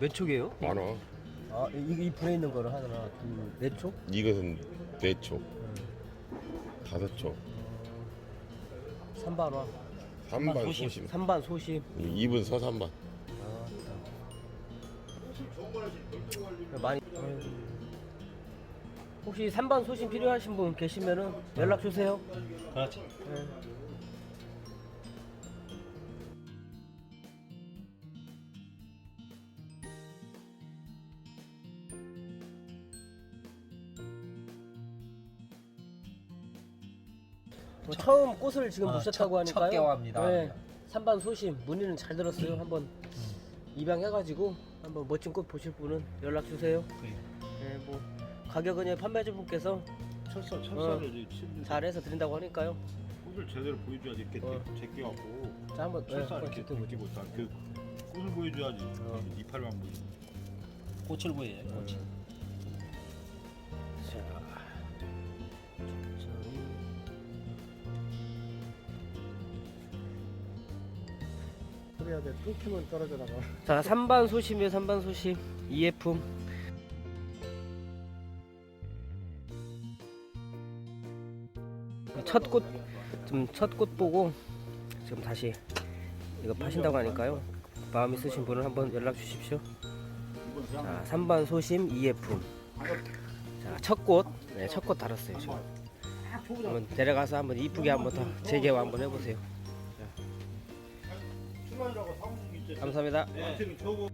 몇 촉이에요? 많아. 아, 이, 이 불에 있는 거를 하나, 둘, 네 촉? 이것은 네 촉, 다섯 촉, 3반화. 3반 소심, 3반 소심. 2분 서산반. 많이. 혹시 3반 소심 필요하신 분 계시면은 연락 주세요. 그렇지. 네. 뭐 처음 꽃을 지금 어, 보셨다고 첫- 하니까요. 첫 개화입니다. 네. 3반 소심 문의는 잘 들었어요. 한번 입양해가지고 한번 멋진 꽃 보실 분은 연락 주세요. 네, 뭐 가격은 예, 판매자분께서 철사 철사를 이제 치- 잘해서 드린다고 하니까요. 꽃을 제대로 보여줘야지 이렇게 어. 제껴갖고 자 한번 네, 철사 한번 이렇게 제껴보죠. 느끼고 있다. 그 꽃을 보여줘야지 어. 이빨만 보이지. 꽃을 보여요. 꽃을. 자, 그래야 돼. 끊기면 떨어져 나가. 자, 3반 소심이에요. 3반 소심. 이예품. 첫 꽃, 좀 첫 꽃 보고 지금 다시 이거 파신다고 하니까요. 마음 있으신 분은 한번 연락 주십시오. 자, 3반 소심 이예품. 자, 첫 꽃. 네, 첫 꽃 달았어요, 지금. 한번 데려가서 한번 이쁘게 한번 더 재개화 한번 해보세요. 출발이라고 사무국 있잖아. 감사합니다. 저거